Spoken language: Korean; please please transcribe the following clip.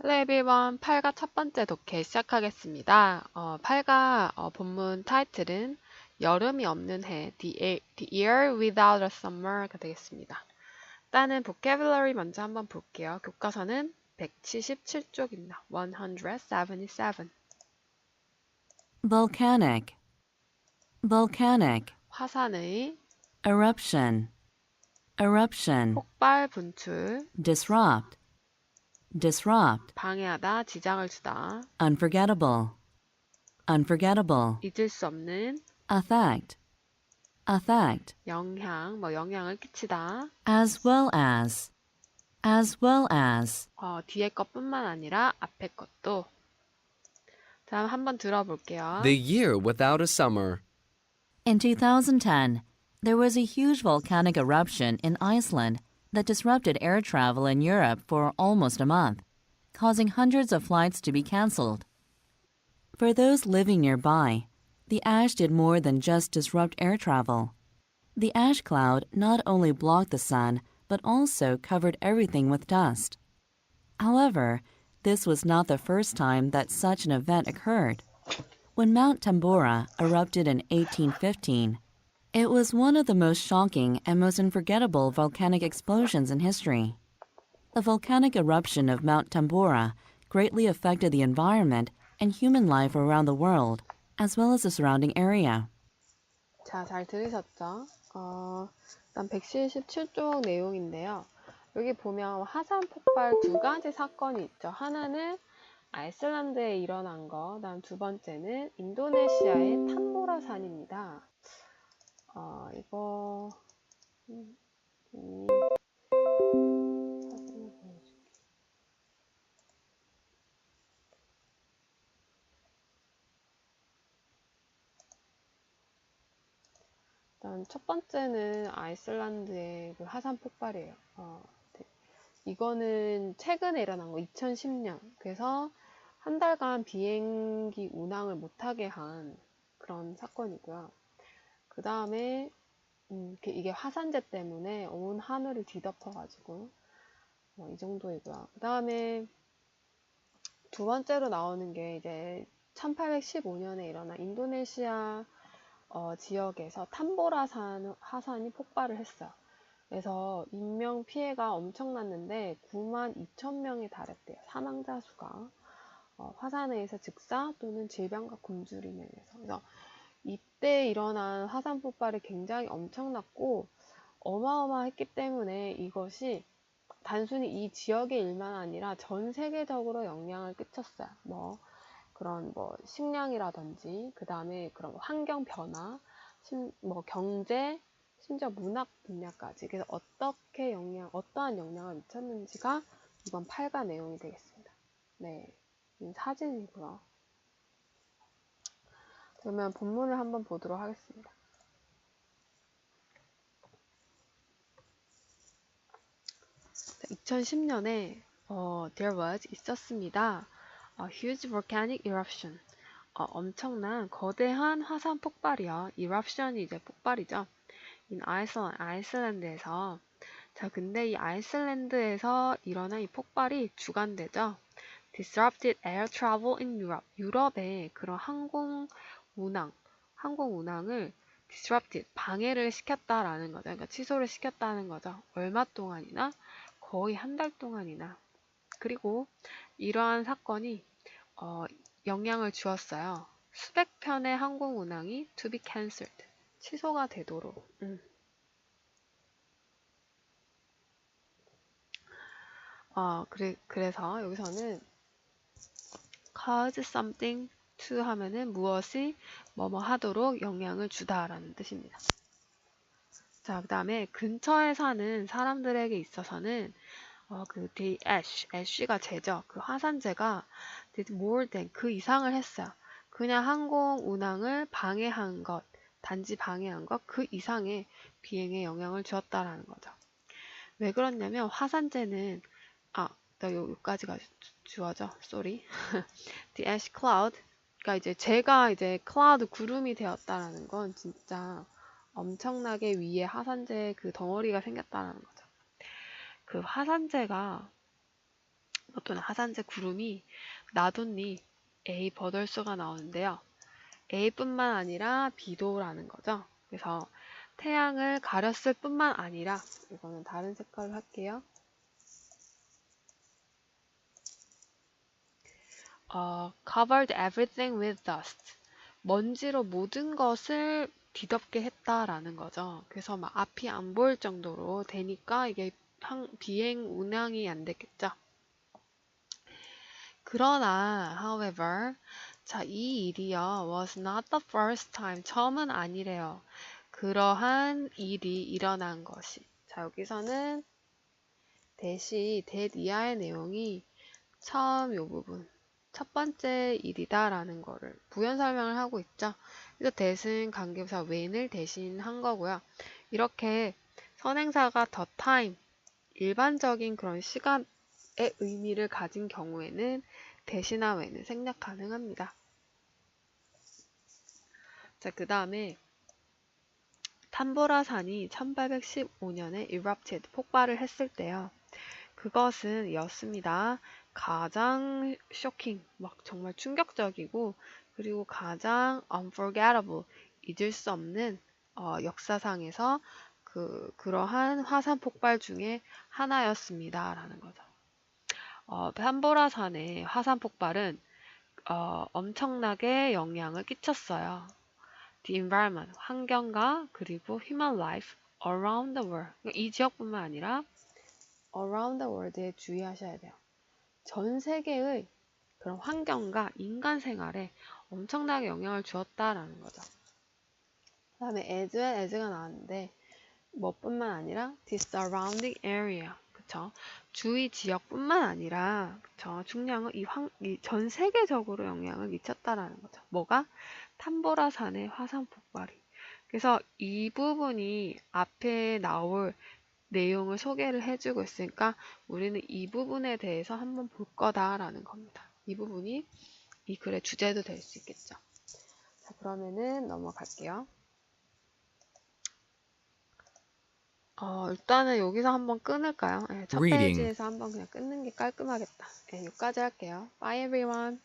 Hello everyone. 8가 첫 번째 독해 시작하겠습니다. 어, 8가 어, 본문 타이틀은 여름이 없는 해, the, Year Without a Summer가 되겠습니다. 일단은 vocabulary 먼저 한번 볼게요. 교과서는 177쪽입니다. 177. volcanic, volcanic, 화산의 eruption, eruption, 폭발, 분출, disrupt, disrupt, 방해하다, 지장을 주다, unforgettable, unforgettable, 잊을 수 없는 affect, affect, 영향, 뭐 영향을 끼치다, as well as, as well as, 어, 뒤에 것뿐만 아니라 앞에 것도. 다음 한번 들어볼게요. The year without a summer. In 2010, there was a huge volcanic eruption in Iceland that disrupted air travel in Europe for almost a month, causing hundreds of flights to be cancelled. For those living nearby, the ash did more than just disrupt air travel. The ash cloud not only blocked the sun, but also covered everything with dust. However, this was not the first time that such an event occurred. When Mount Tambora erupted in 1815, it was one of the most shocking and most unforgettable volcanic explosions in history. The volcanic eruption of Mount Tambora greatly affected the environment and human life around the world, as well as the surrounding area. 자, 잘 들으셨죠? 어, 일단 177쪽 내용인데요. 여기 보면 화산 폭발 두 가지 사건이 있죠. 하나는 아이슬란드에 일어난 거, 그다음 두 번째는 인도네시아의 탐보라 산입니다. 어, 이거 음, 이 사진을 보여줄게요. 일단 첫 번째는 아이슬란드의 그 화산 폭발이에요. 어, 네. 이거는 최근에 일어난 거 2010년. 그래서 한 달간 비행기 운항을 못하게 한 그런 사건이고요. 그 다음에 이게 화산재 때문에 온 하늘을 뒤덮어가지고 어, 이 정도이고요. 그 다음에 두 번째로 나오는 게 이제 1815년에 일어난 인도네시아 어, 지역에서 탐보라산 화산이 폭발을 했어요. 그래서 인명 피해가 엄청났는데 9만 2천 명에 달했대요. 사망자 수가 어, 화산에 의해서 즉사 또는 질병과 굶주림에 의해서. 그래서 이때 일어난 화산 폭발이 굉장히 엄청났고 어마어마했기 때문에 이것이 단순히 이 지역의 일만 아니라 전 세계적으로 영향을 끼쳤어요. 뭐 그런 뭐 식량이라든지 그 다음에 그런 환경 변화, 심, 뭐 경제, 심지어 문학 분야까지 그래서 어떻게 영향, 어떠한 영향을 미쳤는지가 이번 8가 내용이 되겠습니다. 네, 이 사진이고요. 그러면 본문을 한번 보도록 하겠습니다. 2010년에 어, there was 있었습니다. A huge volcanic eruption. 어, 엄청난 거대한 화산 폭발이요. eruption이 이제 폭발이죠. in Iceland, 아이슬란드에서. 자, 근데 이 아이슬란드에서 일어난 이 폭발이 주관되죠. disrupted air travel in Europe. 유럽의 그런 항공 운항, 항공 운항을 disrupted, 방해를 시켰다라는 거죠. 그러니까 취소를 시켰다는 거죠. 얼마 동안이나? 거의 한 달 동안이나. 그리고 이러한 사건이 어, 영향을 주었어요. 수백 편의 항공 운항이 to be cancelled, 취소가 되도록. 음. 어, 그래, 그래서 여기서는 cause something to 하면은 무엇이 뭐뭐 하도록 영향을 주다라는 뜻입니다. 자, 그 다음에 근처에 사는 사람들에게 있어서는 어, 그 the ash, ash가 재죠. 그 화산재가 did more than 그 이상을 했어요. 그냥 항공 운항을 방해한 것, 단지 방해한 것 그 이상의 비행에 영향을 주었다라는 거죠. 왜 그렇냐면 화산재는 아, 나 여기까지가 주어져. sorry. the ash cloud. 그러니까 이제 제가 이제 cloud 구름이 되었다라는 건 진짜 엄청나게 위에 화산재 그 덩어리가 생겼다라는 거죠. 그 화산재가 뭐 또는 하산재 구름이 나뒀니 A 버덜수가 나오는데요. A뿐만 아니라 B도라는 거죠. 그래서 태양을 가렸을 뿐만 아니라 이거는 다른 색깔로 할게요. 어, covered everything with dust. 먼지로 모든 것을 뒤덮게 했다라는 거죠. 그래서 막 앞이 안 보일 정도로 되니까 이게 항- 비행 운항이 안 됐겠죠. 그러나, however, 자, 이 일이요, was not the first time. 처음은 아니래요. 그러한 일이 일어난 것이. 자, 여기서는 대시, that 이하의 내용이 처음 요 부분, 첫 번째 일이다라는 거를 부연 설명을 하고 있죠. 그래서 대신 관계부사 when을 대신한 거고요. 이렇게 선행사가 the time, 일반적인 그런 시간의 의미를 가진 경우에는 대신나 when은 생략 가능합니다. 자, 그 다음에 탐보라산이 1815년에 erupted, 폭발을 했을 때요. 그것은 였습니다. 가장 쇼킹, 막 정말 충격적이고, 그리고 가장 unforgettable, 잊을 수 없는 어, 역사상에서 그, 그러한 화산 폭발 중에 하나였습니다. 라는 거죠. 어, 판보라산의 화산 폭발은 어, 엄청나게 영향을 끼쳤어요. The environment, 환경과 그리고 human life around the world. 이 지역뿐만 아니라 around the world에 주의하셔야 돼요. 전 세계의 그런 환경과 인간 생활에 엄청나게 영향을 주었다라는 거죠. 그 다음에 as well as가 나왔는데 뭐뿐만 아니라 the surrounding area 그쵸 주위 지역뿐만 아니라 그쵸 중량은 이환이전 세계적으로 영향을 미쳤다라는 거죠. 뭐가 탐보라산의 화산 폭발이. 그래서 이 부분이 앞에 나올 내용을 소개를 해주고 있으니까 우리는 이 부분에 대해서 한번 볼 거다라는 겁니다. 이 부분이 이 글의 주제도 될 수 있겠죠. 자, 그러면은 넘어갈게요. 어, 일단은 여기서 한번 끊을까요? 네, 첫. 페이지에서 한번 그냥 끊는 게 깔끔하겠다. 네, 여기까지 할게요. Bye everyone.